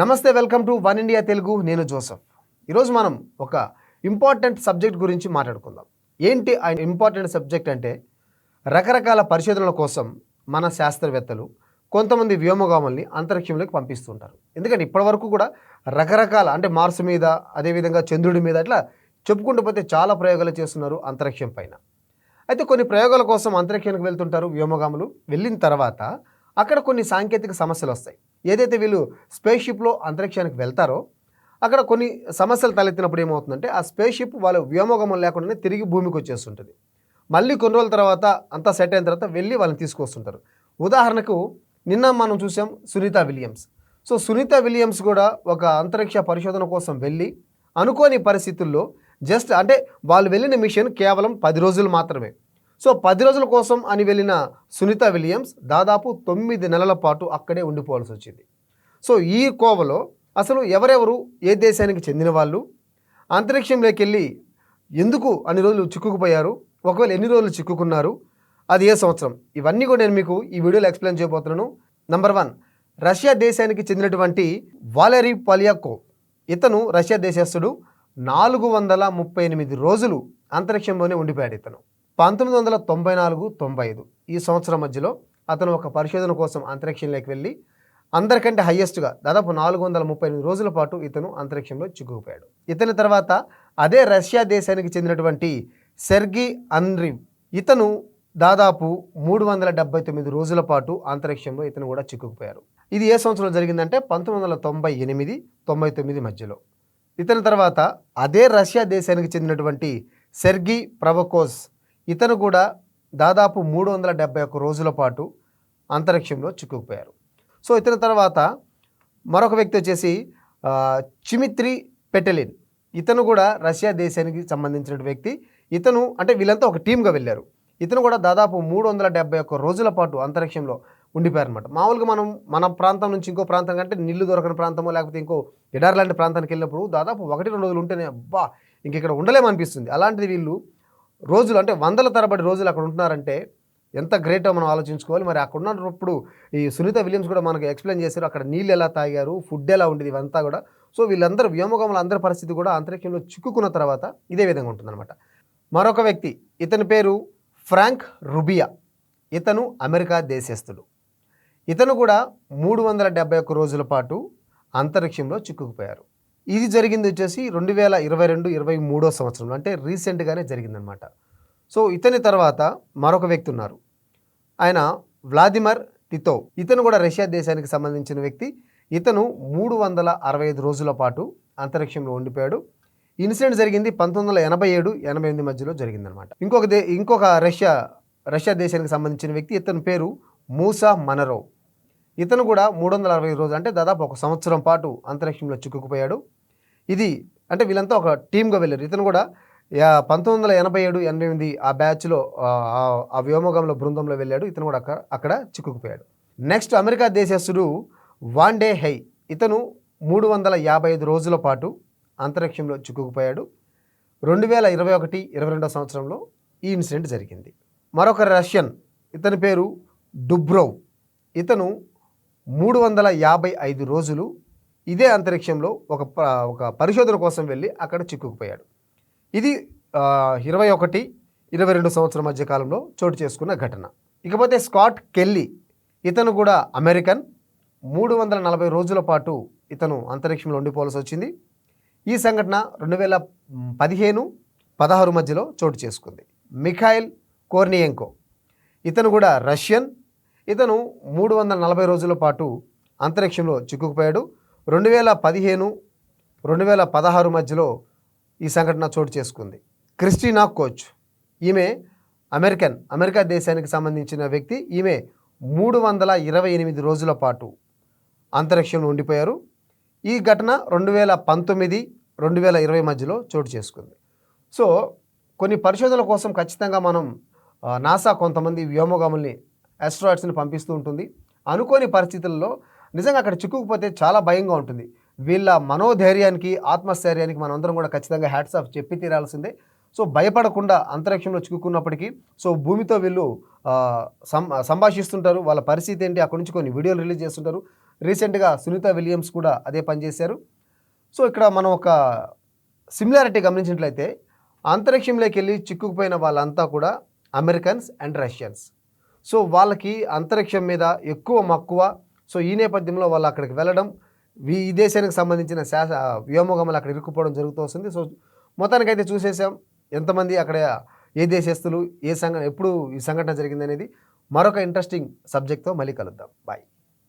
నమస్తే welcome to one India Telugu. నేను Joseph. ఈరోజు మనం ఒక ఇంపార్టెంట్ సబ్జెక్ట్ గురించి మాట్లాడుకుందాం. ఏంటి ఆ ఇంపార్టెంట్ సబ్జెక్ట్ అంటే రకరకాల పరిశోధనల కోసం మన శాస్త్రవేత్తలు కొంతమంది వ్యోమగాముల్ని అంతరిక్షంలోకి పంపిస్తుంటారు. ఎందుకంటే ఇప్పటివరకు కూడా రకరకాల అంటే మార్స్ మీద అదేవిధంగా చంద్రుడి మీద అట్లా చెప్పుకుంటూ పోతే చాలా ప్రయోగాలు చేస్తున్నారు అంతరిక్షం పైన. అయితే కొన్ని ప్రయోగాల కోసం అంతరిక్షానికి వెళ్తుంటారు వ్యోమగాములు. వెళ్ళిన తర్వాత అక్కడ కొన్ని సాంకేతిక సమస్యలు వస్తాయి. ఏదైతే వీళ్ళు స్పేస్ షిప్లో అంతరిక్షానికి వెళ్తారో అక్కడ కొన్ని సమస్యలు తలెత్తినప్పుడు ఏమవుతుందంటే ఆ స్పేస్ షిప్ వాళ్ళు వ్యోమగమం లేకుండానే తిరిగి భూమికి వచ్చేస్తుంటుంది. మళ్ళీ కొన్ని రోజుల తర్వాత అంతా సెట్ అయిన తర్వాత వెళ్ళి వాళ్ళని తీసుకొస్తుంటారు. ఉదాహరణకు నిన్న మనం చూసాం Sunita Williams. So Sunita Williams కూడా ఒక అంతరిక్ష పరిశోధన కోసం వెళ్ళి అనుకోని పరిస్థితుల్లో జస్ట్ అంటే వాళ్ళు వెళ్ళిన మిషన్ కేవలం పది రోజులు మాత్రమే. సో పది రోజుల కోసం అని వెళ్ళిన సునీత విలియమ్స్ దాదాపు తొమ్మిది నెలల పాటు అక్కడే ఉండిపోవాల్సి వచ్చింది. సో ఈ కోవలో అసలు ఎవరెవరు ఏ దేశానికి చెందిన వాళ్ళు అంతరిక్షంలోకి వెళ్ళి ఎందుకు అన్ని రోజులు చిక్కుకుపోయారు ఒకవేళ ఎన్ని రోజులు చిక్కుకున్నారు అది ఏ సంవత్సరం? ఇవన్నీ కూడా నేను మీకు ఈ వీడియోలో ఎక్స్ప్లెయిన్ చేయబోతున్నాను. నంబర్ వన్ రష్యా దేశానికి చెందినటువంటి వాలెరీ పాలియాకో ఇతను రష్యా దేశస్థుడు. నాలుగు వందల ముప్పై ఎనిమిది రోజులు అంతరిక్షంలోనే ఉండిపోయాడు ఇతను. పంతొమ్మిది వందల తొంభై నాలుగు తొంభై ఐదు. ఈ సంవత్సరం మధ్యలో అతను ఒక పరిశోధన కోసం అంతరిక్షంలోకి వెళ్ళి అందరికంటే హయ్యెస్ట్గా దాదాపు నాలుగు వందల ముప్పై ఎనిమిది రోజుల పాటు ఇతను అంతరిక్షంలో చిక్కుకుపోయాడు. ఇతని తర్వాత అదే రష్యా దేశానికి చెందినటువంటి సెర్గి అన్రివ్ ఇతను దాదాపు మూడు వందల డెబ్బై తొమ్మిది రోజుల పాటు అంతరిక్షంలో ఇతను కూడా చిక్కుకుపోయారు. ఇది ఏ సంవత్సరం జరిగిందంటే పంతొమ్మిది వందల తొంభై ఎనిమిది తొంభై తొమ్మిది మధ్యలో. ఇతని తర్వాత అదే రష్యా దేశానికి చెందినటువంటి సెర్గి ప్రవకోస్ ఇతను కూడా దాదాపు మూడు వందల డెబ్బై ఒక్క రోజుల పాటు అంతరిక్షంలో చిక్కుకుపోయారు. సో ఇతని తర్వాత మరొక వ్యక్తి వచ్చేసి చిమిత్రి పెటెలిన్. ఇతను కూడా రష్యా దేశానికి సంబంధించిన వ్యక్తి. ఇతను అంటే వీళ్ళంతా ఒక టీమ్గా వెళ్ళారు. ఇతను కూడా దాదాపు మూడు వందల డెబ్బై ఒక్క రోజుల పాటు అంతరిక్షంలో ఉండిపోయారనమాట మామూలుగా మనం మన ప్రాంతం నుంచి ఇంకో ప్రాంతం కంటే నీళ్ళు దొరకని ప్రాంతమో లేకపోతే ఇంకో ఎడార్ లాంటి ప్రాంతానికి వెళ్ళినప్పుడు దాదాపు ఒకటి రెండు రోజులు ఉంటేనే అబ్బా! ఇంక ఇక్కడ ఉండలేమనిపిస్తుంది. అలాంటిది వీళ్ళు రోజులు అంటే వందల తరబడి రోజులు అక్కడ ఉంటున్నారంటే ఎంత గ్రేటో మనం ఆలోచించుకోవాలి. మరి అక్కడ ఉన్నప్పుడు ఈ సునీత విలియమ్స్ కూడా మనకు ఎక్స్ప్లెయిన్ చేశారు అక్కడ నీళ్ళు ఎలా తాగారు ఫుడ్ ఎలా ఉండేది ఇవంతా కూడా. సో వీళ్ళందరూ వ్యోమగముల అందరి పరిస్థితి కూడా అంతరిక్షంలో చిక్కుకున్న తర్వాత ఇదే విధంగా ఉంటుందన్నమాట. మరొక వ్యక్తి ఇతని పేరు ఫ్రాంక్ రుబియా. ఇతను అమెరికా దేశస్థుడు. ఇతను కూడా మూడు వందల డెబ్బై ఒక్క రోజుల పాటు అంతరిక్షంలో చిక్కుకుపోయారు. ఇది జరిగింది వచ్చేసి రెండు వేల ఇరవై రెండు ఇరవై మూడో సంవత్సరంలో అంటే రీసెంట్గానే జరిగిందనమాట సో ఇతని తర్వాత మరొక వ్యక్తి ఉన్నారు. ఆయన వ్లాదిమర్ టితో ఇతను కూడా రష్యా దేశానికి సంబంధించిన వ్యక్తి. ఇతను మూడు వందల అరవై ఐదు రోజుల పాటు అంతరిక్షంలో ఉండిపోయాడు. ఇన్సిడెంట్ జరిగింది పంతొమ్మిది వందల ఎనభై ఏడు ఎనభై ఎనిమిది మధ్యలో జరిగిందనమాట ఇంకొక దే ఇంకొక రష్యా రష్యా దేశానికి సంబంధించిన వ్యక్తి. ఇతని పేరు మూసా మనరోవ్ ఇతను కూడా మూడు వందల అరవై ఐదు రోజులు అంటే దాదాపు ఒక సంవత్సరం పాటు అంతరిక్షంలో చిక్కుకుపోయాడు. ఇది అంటే వీళ్ళంతా ఒక టీమ్గా వెళ్ళారు. ఇతను కూడా పంతొమ్మిది వందల ఎనభై ఏడు ఎనభై ఎనిమిది ఆ బ్యాచ్లో ఆ, వ్యోమగంలో బృందంలో వెళ్ళాడు. ఇతను కూడా అక్కడ అక్కడ చిక్కుకుపోయాడు. నెక్స్ట్ అమెరికా దేశస్థుడు వాన్ డే హై. ఇతను మూడు వందల యాభై ఐదు రోజుల పాటు అంతరిక్షంలో చిక్కుకుపోయాడు. రెండు వేల ఇరవై ఒకటి ఇరవై రెండో సంవత్సరంలో ఈ ఇన్సిడెంట్ జరిగింది. మరొక రష్యన్ ఇతని పేరు డుబ్రోవ్. ఇతను మూడు వందల యాభై ఐదు రోజులు ఇదే అంతరిక్షంలో ఒక ప- ఒక పరిశోధన కోసం వెళ్ళి అక్కడ చిక్కుకుపోయాడు. ఇది ఇరవై ఒకటి ఇరవై రెండు సంవత్సరం మధ్య కాలంలో చోటు చేసుకున్న ఘటన. ఇకపోతే స్కాట్ కెల్లీ ఇతను కూడా అమెరికన్. మూడు వందల నలభై రోజుల పాటు ఇతను అంతరిక్షంలో ఉండిపోవాల్సి వచ్చింది. ఈ సంఘటన రెండు వేల పదిహేను పదహారు మధ్యలో చోటు చేసుకుంది. Mikhail Kornienko. ఇతను కూడా రష్యన్. ఇతను మూడు వందల నలభై రోజుల పాటు అంతరిక్షంలో చిక్కుకుపోయాడు. రెండు వేల పదిహేను రెండు వేల పదహారు మధ్యలో ఈ సంఘటన చోటు చేసుకుంది. Christina Koch. ఈమె అమెరికన్ అమెరికా దేశానికి సంబంధించిన వ్యక్తి. ఈమె మూడు వందల ఇరవై ఎనిమిది రోజుల పాటు అంతరిక్షంలో ఉండిపోయారు. ఈ ఘటన రెండు వేల పంతొమ్మిది రెండు వేల ఇరవై మధ్యలో చోటు చేసుకుంది. సో కొన్ని పరిశోధనల కోసం ఖచ్చితంగా మనం నాసా కొంతమంది వ్యోమగాముల్ని ఆస్ట్రాయిడ్స్ని పంపిస్తూ ఉంటుంది. అనుకోని పరిస్థితుల్లో నిజంగా అక్కడ చిక్కుకుపోతే చాలా భయంగా ఉంటుంది. వీళ్ళ మనోధైర్యానికి ఆత్మస్థైర్యానికి మనందరం కూడా ఖచ్చితంగా హ్యాట్స్ ఆఫ్ చెప్పి తీరాల్సిందే. సో భయపడకుండా అంతరిక్షంలో చిక్కుకున్నప్పటికీ సో భూమితో వీళ్ళు సం సంభాషిస్తుంటారు. వాళ్ళ పరిస్థితి ఏంటి? అక్కడి నుంచి కొన్ని వీడియోలు రిలీజ్ చేస్తుంటారు. రీసెంట్గా సునీత విలియమ్స్ కూడా అదే పనిచేశారు సో ఇక్కడ మనం ఒక సిమిలారిటీ గమనించినట్లయితే అంతరిక్షంలోకి వెళ్ళి చిక్కుకుపోయిన వాళ్ళంతా కూడా అమెరికన్స్ అండ్ రష్యన్స్ సో వాళ్ళకి అంతరిక్షం మీద ఎక్కువ మక్కువ సో ఈ నేపథ్యంలో వాళ్ళు అక్కడికి వెళ్ళడం ఈ దేశానికి సంబంధించిన శాస వ్యోమగమలు అక్కడ ఇరుక్కుపోవడం జరుగుతూ వస్తుంది. సో మొత్తానికైతే చూసేసాం ఎంతమంది అక్కడ ఏ దేశస్తులు ఏ సంఘ ఎప్పుడు ఈ సంఘటన జరిగిందనేది మరొక ఇంట్రెస్టింగ్ సబ్జెక్ట్తో మళ్ళీ కలుద్దాం. బాయ్.